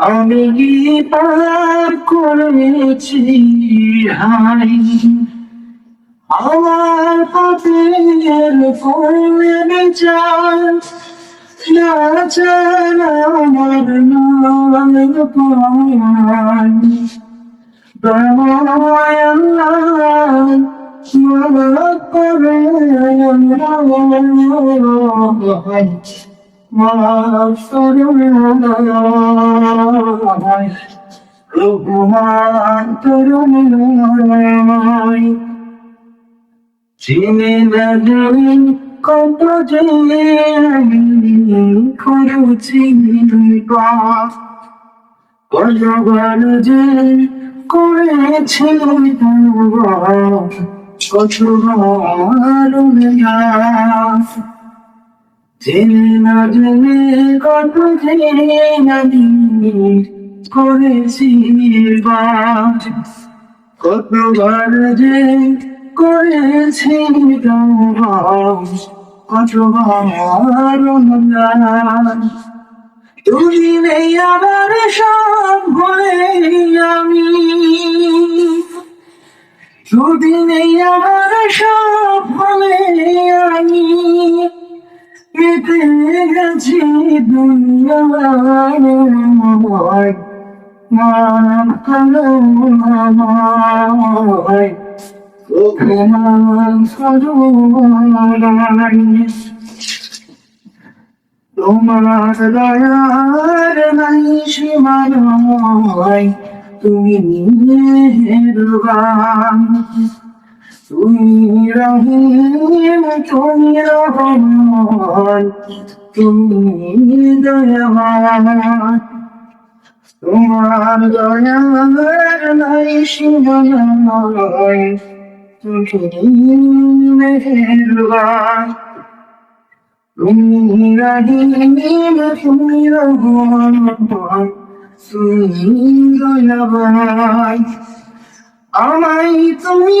আমি পার করেছি হাই। আমার পথের ফলে চাই না চাই আমার নাম পাই চিনে না জানি কত যে খরচি কতবার যে করেছি কত জেনে না জেনে কত জেনে করেছি কতবার যে করেছি কতবার তুমি নেই আবার সব হয়ে আমি। যদি নেই আমার সব হলে আমি। কেটে গেছি দুনিয়ায় মান কালো আমায় তোমার দয়ার নাই সীমানায় তুমি মেহেরবান তুমি রহিম তুমি রহমান তুমি দয়াবান তোমার দয়ার নাই সীমানায় তুমি মেহেরবান। তুমি রহিম তুমি রহমান সুন্দরবাই আমায় তুমি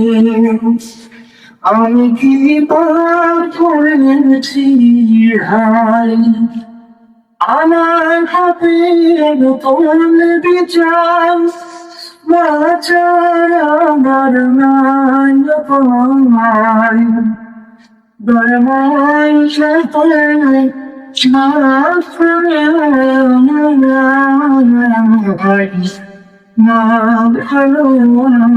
আমি কি পড়েছি হাই আমার হাতে তোল বিচার বাচার আমার নাই অপমান দরমাই সাথে রঘুনাথ